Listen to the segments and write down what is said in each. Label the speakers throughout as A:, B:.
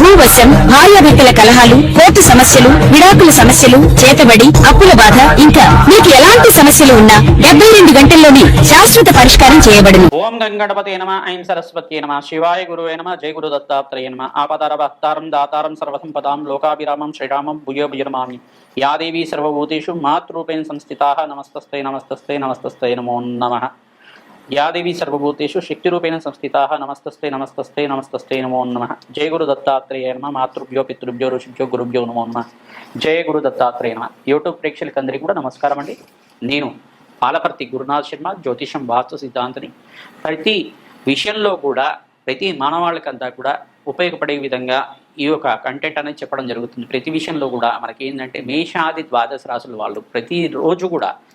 A: భూవశం భార్యాభర్తల కలహాలు కోర్టు సమస్యలు విడాకుల సమస్యలు చేతబడి అప్పుల బాధ ఇంకా మీకు ఎలాంటి సమస్యలు ఉన్నా డెబ్బై రెండు గంటల్లోనే శాశ్వత పరిష్కారం చేయబడును.
B: ఓం గంగణపతి నమ ఐం సరస్వతి నమ శివాయ గురువే నమ జయ గురు దత్తాత్రేయ నమ ఆపదార భక్తారం దాతారం సర్వసంపదాం లోకాభిరామం శ్రీరామం భూయో భుజనమామి యా సర్వభూతేషు మాతృపేణ సంస్థితా నమస్తస్తే నమస్తస్తే నమస్తస్తే నమో నమ. యాదేవి సర్వభూతేషు శక్తిరూపేణ సంస్థితా. నమస్తస్తే నమస్తస్తే నమస్తస్తే నమో నమ. జయ గురు దత్తాత్రేయ నమ. మాతృభ్యో పితృభ్యో ఋషిభ్యో గురుభ్యో నమో నమ. జయ గురు దత్తాత్రేయ నమ. యూట్యూబ్ ప్రేక్షకులందరికీ కూడా నమస్కారం అండి. నేను పాలపర్తి గురునాథ్ శర్మ జ్యోతిషం వాస్తు సిద్ధాంతిని. ప్రతి విషయంలో కూడా ప్రతి మానవాళికంతా కూడా ఉపయోగపడే విధంగా ఈ యొక్క కంటెంట్ అనేది చెప్పడం జరుగుతుంది. ప్రతి విషయంలో కూడా మనకి ఏంటంటే మేషాది ద్వాదశ రాసుల వాళ్ళు ప్రతిరోజు కూడా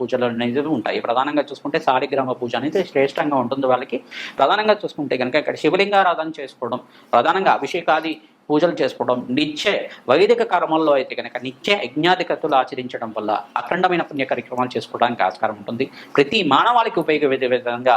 B: పూజలు అనేది ఉంటాయి. ప్రధానంగా చూసుకుంటే సాలిగ్రామ పూజ అనేది శ్రేష్టంగా ఉంటుంది వాళ్ళకి. ప్రధానంగా చూసుకుంటే కనుక ఇక్కడ శివలింగారాధన చేసుకోవడం ప్రధానంగా అభిషేకాది పూజలు చేసుకోవడం నిత్య వైదిక కర్మల్లో అయితే కనుక నిత్య యజ్ఞాధికతులు ఆచరించడం వల్ల అఖండమైన పుణ్య కార్యక్రమాలు చేసుకోవడానికి ఆస్కారం ఉంటుంది. ప్రతి మానవాళికి ఉపయోగపడే విధంగా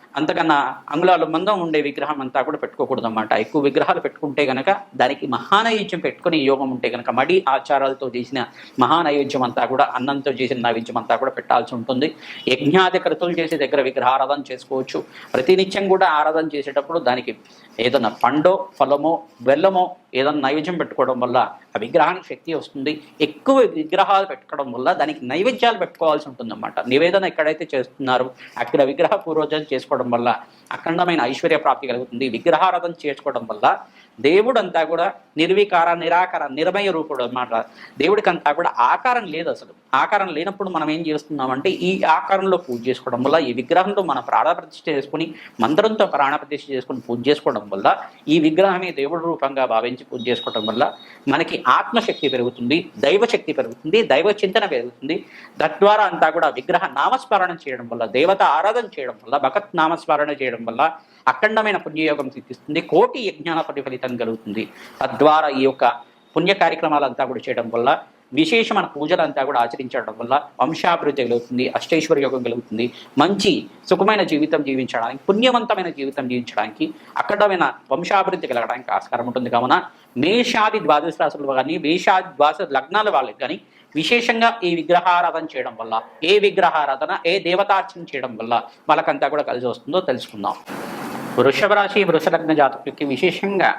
B: అంతకన్నా అంగుళాలు మందం ఉండే విగ్రహం అంతా కూడా పెట్టుకోకూడదు అన్నమాట ఎక్కువ విగ్రహాలు పెట్టుకుంటే గనక దానికి మహానైవేద్యం పెట్టుకుని యోగం ఉంటే గనక మడి ఆచారాలతో చేసిన మహానైవేద్యం అంతా కూడా అన్నంతో చేసిన నైవేద్యం అంతా కూడా పెట్టాల్సి ఉంటుంది. యజ్ఞాధికృతులు చేసే దగ్గర విగ్రహారాధన చేసుకోవచ్చు. ప్రతినిత్యం కూడా ఆరాధన చేసేటప్పుడు దానికి ఏదైనా పండో ఫలమో బెల్లమో ఏదైనా నైవేద్యం పెట్టుకోవడం వల్ల ఆ విగ్రహానికి శక్తి వస్తుంది. ఎక్కువ విగ్రహాలు పెట్టుకోవడం వల్ల దానికి నైవేద్యాలు పెట్టుకోవాల్సి ఉంటుందన్నమాట. నివేదన ఎక్కడైతే చేస్తున్నారో అక్కడ విగ్రహ పూర్వజన చేసుకోవడం వల్ల అఖండమైన ఐశ్వర్య ప్రాప్తి కలుగుతుంది. విగ్రహారాధన చేసుకోవడం వల్ల దేవుడు అంతా కూడా నిర్వికార నిరాకార నిర్మయ రూపుడు అనమాట దేవుడికంతా కూడా ఆకారం లేదు అసలు. ఆకారం లేనప్పుడు మనం ఏం చేస్తున్నామంటే ఈ ఆకారంలో పూజ చేసుకోవడం వల్ల ఈ విగ్రహంలో మన ప్రాణప్రతిష్ఠ చేసుకుని మంత్రంతో ప్రాణప్రతిష్ఠ చేసుకుని పూజ చేసుకోవడం వల్ల ఈ విగ్రహమే దేవుడి రూపంగా భావించి పూజ చేసుకోవడం వల్ల మనకి ఆత్మశక్తి పెరుగుతుంది దైవశక్తి పెరుగుతుంది దైవ చింతన పెరుగుతుంది. తద్వారా అంతా కూడా విగ్రహ నామస్మరణ చేయడం వల్ల దేవత ఆరాధన చేయడం వల్ల భగత్ నామస్మరణ చేయడం వల్ల అఖండమైన పుణ్యయోగం సిద్ధిస్తుంది కోటి యజ్ఞాన ప్రతిఫలితం కలుగుతుంది. తద్వారా ఈ యొక్క పుణ్య కార్యక్రమాలంతా కూడా చేయడం వల్ల విశేషమైన పూజలంతా కూడా ఆచరించడం వల్ల వంశాభివృద్ధి కలుగుతుంది అష్టేశ్వర యోగం కలుగుతుంది. మంచి సుఖమైన జీవితం జీవించడానికి పుణ్యవంతమైన జీవితం జీవించడానికి అఖండమైన వంశాభివృద్ధి కలగడానికి ఆస్కారం ఉంటుంది. కావున మేషాది ద్వాదశ రాశులు కానీ మేషాది ద్వాదశ లగ్నాల వాళ్ళకి కానీ విశేషంగా ఈ విగ్రహారాధన చేయడం వల్ల ఏ విగ్రహారాధన ఏ దేవతార్చన చేయడం వల్ల వాళ్ళకంతా కూడా కలిసి వస్తుందో తెలుసుకుందాం. వృషభ రాశి వృషలగ్న జాతకులకి విశేషంగా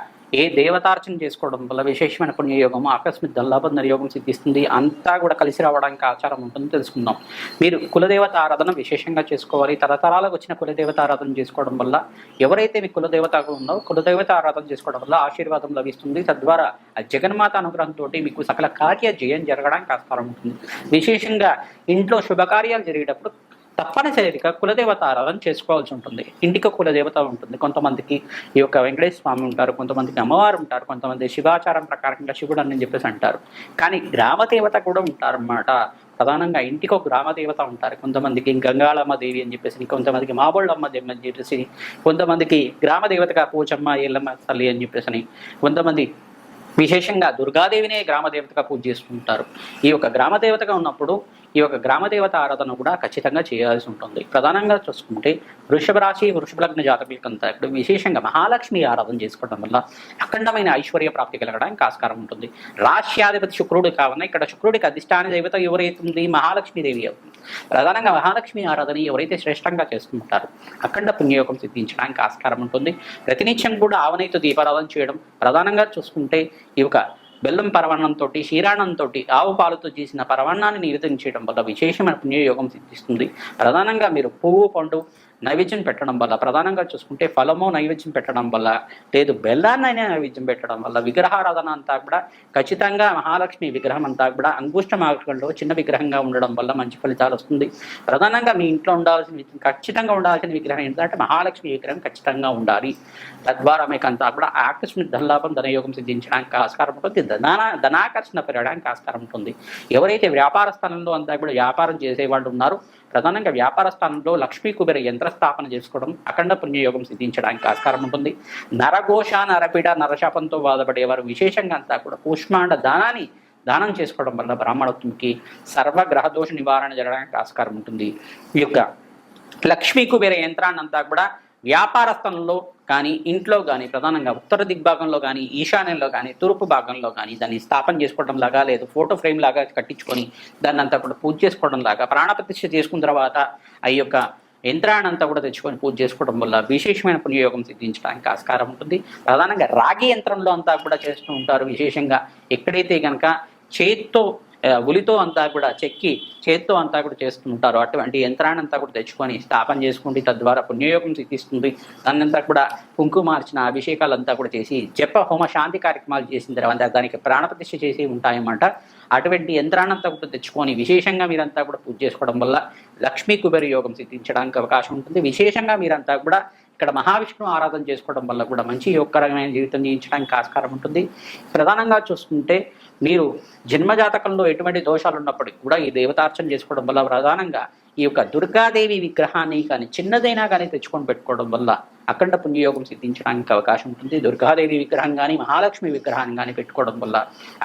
B: ఏ దేవతార్చన చేసుకోవడం వల్ల విశేషమైన పుణ్యయోగం ఆకస్మిక ధనలాభం యోగం సిద్ధిస్తుంది అంతా కూడా కలిసి రావడానికి ఆచారం ఉంటుందని తెలుసుకుందాం. మీరు కులదేవత ఆరాధన విశేషంగా చేసుకోవాలి. తరతరాలకు వచ్చిన కులదేవత ఆరాధన చేసుకోవడం వల్ల ఎవరైతే మీ కులదేవత ఉందో కులదేవత ఆరాధన చేసుకోవడం వల్ల ఆశీర్వాదం లభిస్తుంది. తద్వారా ఆ జగన్మాత అనుగ్రహంతో మీకు సకల కార్య జయం జరగడానికి ఆస్కారం ఉంటుంది. విశేషంగా ఇంట్లో శుభకార్యాలు జరిగేటప్పుడు తప్పనిసరిగా కులదేవత ఆరాధన చేసుకోవాల్సి ఉంటుంది. ఇంటికి కులదేవత ఉంటుంది. కొంతమందికి ఈ యొక్క వెంకటేశ్వర స్వామి ఉంటారు కొంతమందికి అమ్మవారు ఉంటారు కొంతమంది శివాచారం ప్రకారంగా శివుడు అని చెప్పేసి అంటారు. కానీ గ్రామదేవత కూడా ఉంటారు అన్నమాట ప్రధానంగా ఇంటికి ఒక గ్రామదేవత ఉంటారు. కొంతమందికి గంగాళమ్మ దేవి అని చెప్పేసి కొంతమందికి మాబోళ్ళమ్మ దేవి అని చెప్పేసి కొంతమందికి గ్రామదేవతగా పోచమ్మ ఎల్లమ్మ తల్లి అని చెప్పేసి కొంతమంది విశేషంగా దుర్గాదేవినే గ్రామదేవతగా పూజ చేసుకుంటారు ఈ యొక్క గ్రామదేవతగా ఉన్నప్పుడు ఈ యొక్క గ్రామదేవత ఆరాధన కూడా ఖచ్చితంగా చేయాల్సి ఉంటుంది. ప్రధానంగా చూసుకుంటే వృషభ రాశి వృషభ లగ్న జాతకులకంతా ఇప్పుడు విశేషంగా మహాలక్ష్మి ఆరాధన చేసుకోవడం వల్ల అఖండమైన ఐశ్వర్య ప్రాప్తి కలగడానికి ఆస్కారం ఉంటుంది. రాశ్యాధిపతి శుక్రుడు కావున ఇక్కడ శుక్రుడికి అధిష్టాన దేవత ఎవరైతుంది? మహాలక్ష్మీదేవి అవుతుంది. ప్రధానంగా మహాలక్ష్మి ఆరాధన ఎవరైతే శ్రేష్టంగా చేసుకుంటారో అఖండ పుణ్యయోగం సిద్ధించడానికి ఆస్కారం ఉంటుంది. ప్రతినిత్యం కూడా ఆవనైతో దీపారాధన చేయడం ప్రధానంగా చూసుకుంటే ఈ యొక్క బెల్లం పరవన్నంతో క్షీరాణంతో ఆవు పాలతో చేసిన పరవన్నాన్ని నివేదన చేయడం వల్ల విశేషమైన పుణ్యయోగం సిద్ధిస్తుంది. ప్రధానంగా మీరు పువ్వు పండు నైవేద్యం పెట్టడం వల్ల ప్రధానంగా చూసుకుంటే ఫలము నైవేద్యం పెట్టడం వల్ల లేదు బెల్లాన్నైనా నైవేద్యం పెట్టడం వల్ల విగ్రహారాధన అంతా కూడా ఖచ్చితంగా మహాలక్ష్మి విగ్రహం అంతా కూడా అంగుష్ట మార్గంలో చిన్న విగ్రహంగా ఉండడం వల్ల మంచి ఫలితాలు వస్తుంది. ప్రధానంగా మీ ఇంట్లో ఉండాల్సిన ఖచ్చితంగా ఉండాల్సిన విగ్రహం ఏంటంటే మహాలక్ష్మి విగ్రహం ఖచ్చితంగా ఉండాలి. తద్వారా మీకు అంతా కూడా ఆకస్మిక ధనలాభం ధనయోగం సిద్ధించడానికి ఆస్కారం ఉంటుంది ధనా ధనాకర్షణ పెరగడానికి ఆస్కారం ఉంటుంది. ఎవరైతే వ్యాపార స్థానంలో అంతా కూడా వ్యాపారం చేసేవాళ్ళు ఉన్నారో ప్రధానంగా వ్యాపార స్థానంలో లక్ష్మీ కుబేర యంత్ర స్థాపన చేసుకోవడం అఖండ పుణ్యయోగం సిద్ధించడానికి ఆస్కారం ఉంటుంది. నరఘోష నరపీడ నరశాపంతో బాధపడేవారు విశేషంగా అంతా కూడా కూష్మాండ దానాన్ని దానం చేసుకోవడం వల్ల బ్రాహ్మణత్వంకి సర్వగ్రహదోష నివారణ జరగడానికి ఆస్కారం ఉంటుంది. ఈ యొక్క లక్ష్మీ కుబేర యంత్రాన్ని అంతా కూడా వ్యాపార స్థలంలో కానీ ఇంట్లో కానీ ప్రధానంగా ఉత్తర దిగ్భాగంలో కానీ ఈశాన్యంలో కానీ తూర్పు భాగంలో కానీ దాన్ని స్థాపన చేసుకోవడం లాగా లేదు. ఫోటో ఫ్రేమ్ లాగా కట్టించుకొని దాన్ని అంతా కూడా పూజ చేసుకోవడం లాగా ప్రాణప్రతిష్ఠ చేసుకున్న తర్వాత ఆ యొక్క యంత్రాన్ని అంతా కూడా తెచ్చుకొని పూజ చేసుకోవడం వల్ల విశేషమైన పుణ్యయోగం సిద్ధించడానికి ఆస్కారం ఉంటుంది. ప్రధానంగా రాగి యంత్రంలో అంతా కూడా చేస్తూ ఉంటారు. విశేషంగా ఎక్కడైతే కనుక చేత్తో ఉలితో అంతా కూడా చెక్కి చేత్తో అంతా కూడా చేస్తుంటారు అటువంటి యంత్రాన్ని అంతా కూడా తెచ్చుకొని స్థాపన చేసుకుంటే తద్వారా పుణ్యయోగం సిద్ధిస్తుంది. దాన్నంతా కూడా కుంకుమార్చిన అభిషేకాలంతా కూడా చేసి జప హోమ శాంతి కార్యక్రమాలు చేసిన తర్వాత దానికి ప్రాణప్రతిష్ఠ చేసి ఉంటాయన్నమాట. అటువంటి యంత్రాన్నంతా కూడా తెచ్చుకొని విశేషంగా మీరంతా కూడా పూజ చేసుకోవడం వల్ల లక్ష్మీ కుబేర యోగం సిద్ధించడానికి అవకాశం ఉంటుంది. విశేషంగా మీరంతా కూడా ఇక్కడ మహావిష్ణువు ఆరాధన చేసుకోవడం వల్ల కూడా మంచి యోగకరమైన జీవితం జీవించడానికి ఆస్కారం ఉంటుంది. ప్రధానంగా చూసుకుంటే మీరు జన్మజాతకంలో ఎటువంటి దోషాలు ఉన్నప్పటికీ కూడా ఈ దేవతార్చన చేసుకోవడం వల్ల ప్రధానంగా ఈ యొక్క దుర్గాదేవి విగ్రహాన్ని కానీ చిన్నదైనా కానీ తెచ్చుకొని పెట్టుకోవడం వల్ల అఖండ పుణ్యయోగం సిద్ధించడానికి అవకాశం ఉంటుంది. దుర్గాదేవి విగ్రహం కానీ మహాలక్ష్మి విగ్రహాన్ని కానీ పెట్టుకోవడం వల్ల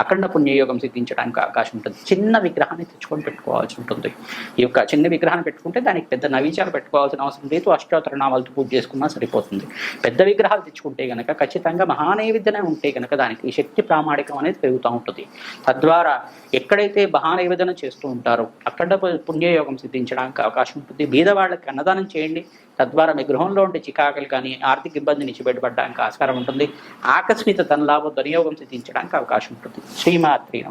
B: అఖండ పుణ్యయోగం సిద్ధించడానికి అవకాశం ఉంటుంది. చిన్న విగ్రహాన్ని తెచ్చుకొని పెట్టుకోవాల్సి ఉంటుంది. ఈ యొక్క చిన్న విగ్రహాన్ని పెట్టుకుంటే దానికి పెద్ద నవీచాలు పెట్టుకోవాల్సిన అవసరం లేదు. అష్టోత్తరనామాలతో పూజ చేసుకున్నా సరిపోతుంది. పెద్ద విగ్రహాలు తెచ్చుకుంటే గనక ఖచ్చితంగా మహానైవేద్యనే ఉంటే గనక దానికి శక్తి ప్రామాణికం అనేది పెరుగుతూ ఉంటుంది. తద్వారా ఎక్కడైతే మహానైవేదన చేస్తూ ఉంటారో అక్కడ పుణ్యయోగం సిద్ధించడానికి అవకాశం ఉంటుంది. బీదవాళ్ళకి అన్నదానం చేయండి. తద్వారా మీ గృహంలో ఉండే చికాకులు కానీ ఆర్థిక ఇబ్బంది నుంచి బయటపడడానికి ఆస్కారం ఉంటుంది. ఆకస్మిక ధనలాభ దుర్యోగం సిద్ధించడానికి అవకాశం ఉంటుంది. శ్రీమాత్రి